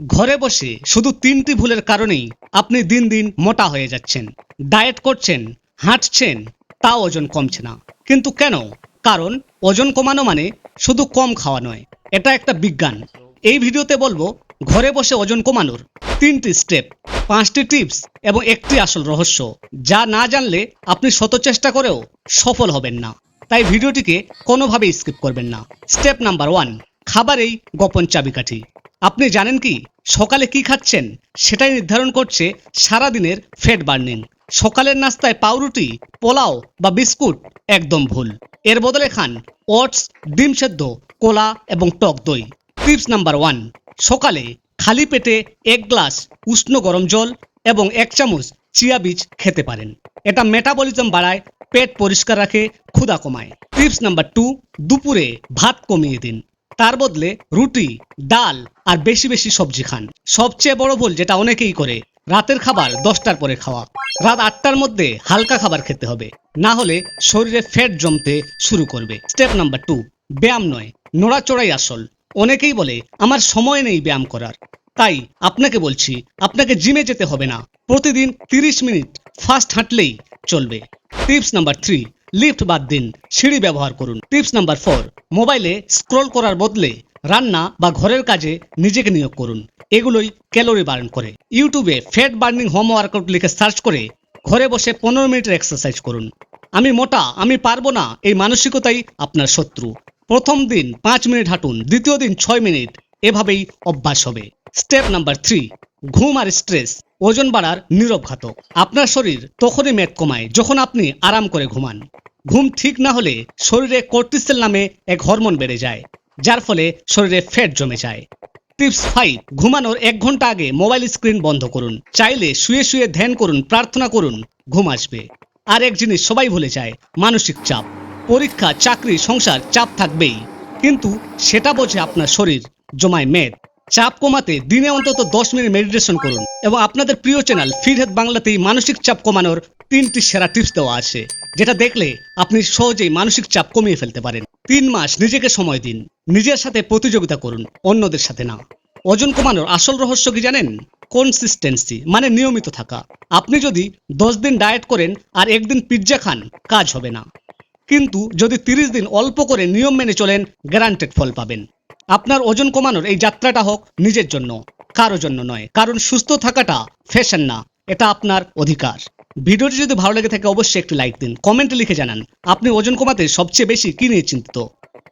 ঘরে বসে শুধু তিনটি ভুলের কারণেই আপনি দিন দিন মোটা হয়ে যাচ্ছেন। ডায়েট করছেন, হাঁটছেন, তাও ওজন কমছে না। কিন্তু কেন? কারণ ওজন কমানো মানে শুধু কম খাওয়া নয়, এটা একটা বিজ্ঞান। এই ভিডিওতে বলব, ঘরে বসে ওজন কমানোর তিনটি স্টেপ, পাঁচটি টিপস এবং একটি আসল রহস্য, যা না জানলে আপনি শত চেষ্টা করেও সফল হবেন না। তাই ভিডিওটিকে কোনোভাবেই স্কিপ করবেন না। স্টেপ নাম্বার ওয়ান, খাবারেই গোপন চাবিকাঠি। আপনি জানেন কি? সকালে কি খাচ্ছেন? সেটাই নির্ধারণ করছে সারাদিনের ফ্যাট বার্নিং। সকালের নাস্তায় পাউরুটি, পোলাও বা বিস্কুট একদম ভুল। এর বদলে খান ওটস, ডিম সেদ্ধ, কোলা এবং টক দই। টিপস নাম্বার ওয়ান, সকালে খালি পেটে এক গ্লাস উষ্ণ গরম জল এবং এক চামচ চিয়া বীজ খেতে পারেন। এটা মেটাবলিজম বাড়ায়, পেট পরিষ্কার রাখে, ক্ষুধা কমায়। টিপস নাম্বার টু, দুপুরে ভাত কমিয়ে দিন। তার বদলে রুটি, ডাল আর বেশি বেশি সবজি খান। সবচেয়ে বড় ভুল যেটা অনেকেই করে, রাতের খাবার দশটার পরে খাওয়া। রাত আটটার মধ্যে হালকা খাবার খেতে হবে, না হলে শরীরে ফ্যাট জমতে শুরু করবে। স্টেপ নাম্বার টু, ব্যায়াম নয়, নড়াচড়াই আসল। অনেকেই বলে, আমার সময় নেই ব্যায়াম করার। তাই আপনাকে বলছি, আপনাকে জিমে যেতে হবে না। প্রতিদিন তিরিশ মিনিট ফাস্ট হাঁটলেই চলবে। টিপস নাম্বার থ্রি, লিফট বাদ দিন, সিঁড়ি ব্যবহার করুন। টিপস নাম্বার ফোর, মোবাইলে স্ক্রল করার বদলে রান্না বা ঘরের কাজে নিজেকে নিয়োগ করুন। এগুলোই ক্যালোরি বার্ন করে। ইউটিউবে ফ্যাট বার্নিং হোম ওয়ার্কআউট লিখে সার্চ করে ঘরে বসে পনেরো মিনিটের এক্সারসাইজ করুন। আমি মোটা, আমি পারব না, এই মানসিকতাই আপনার শত্রু। প্রথম দিন পাঁচ মিনিট হাঁটুন, দ্বিতীয় দিন ছয় মিনিট, এভাবেই অভ্যাস হবে। স্টেপ নাম্বার থ্রি, ঘুম আর স্ট্রেস, ওজন বাড়ার নীরব ঘাতক। আপনার শরীর তখনই মেদ কমায় যখন আপনি আরাম করে ঘুমান। ঘুম ঠিক না হলে শরীরে কর্টিসেল নামে এক হরমোন বেড়ে যায়। যার ফলে শরীরে ফ্যাট জমে যায়। টিপস ফাইভ, ঘুমানোর এক ঘণ্টা আগে মোবাইল স্ক্রিন বন্ধ করুন। চাইলে শুয়ে শুয়ে ধ্যান করুন, প্রার্থনা করুন, ঘুম আসবে। আর এক জিনিস সবাই ভুলে যায়, মানসিক চাপ। পরীক্ষা, চাকরি, সংসার, চাপ থাকবেই। কিন্তু সেটা বোঝে আপনার শরীর, জমায় মেদ। চাপ কমাতে দিনে অন্তত দশ মিনিট মেডিটেশন করুন এবং আপনাদের প্রিয় চ্যানেল ফিরহেদ বাংলাতেই মানসিক চাপ কমানোর তিনটি সেরা টিপস দেওয়া আছে, যেটা দেখলে আপনি সহজেই মানসিক চাপ কমিয়ে ফেলতে পারেন। তিন মাস নিজেকে সময় দিন। নিজের সাথে প্রতিযোগিতা করুন, অন্যদের সাথে না। ওজন কমানোর আসল রহস্য কি জানেন? কনসিস্টেন্সি মানে নিয়মিত থাকা। আপনি যদি দশ দিন ডায়েট করেন আর একদিন পিৎজা খান, কাজ হবে না। কিন্তু যদি তিরিশ দিন অল্প করে নিয়ম মেনে চলেন, গ্যারান্টেড ফল পাবেন। আপনার ওজন কমানোর এই যাত্রাটা হোক নিজের জন্য কারও জন্য নয়। কারণ সুস্থ থাকাটা ফ্যাশন না, এটা আপনার অধিকার। ভিডিওটি যদি ভালো লেগে থাকে, অবশ্যই একটি লাইক দিন। কমেন্টে লিখে জানান, আপনি ওজন কমাতে সবচেয়ে বেশি কি নিয়ে চিন্তিত?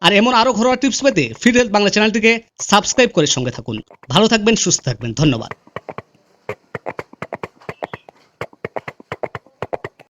আর এমন আরও ঘরোয়া টিপস পেতে ফিড হেলথ বাংলা চ্যানেলটিকে সাবস্ক্রাইব করে সঙ্গে থাকুন। ভালো থাকবেন, সুস্থ থাকবেন। ধন্যবাদ।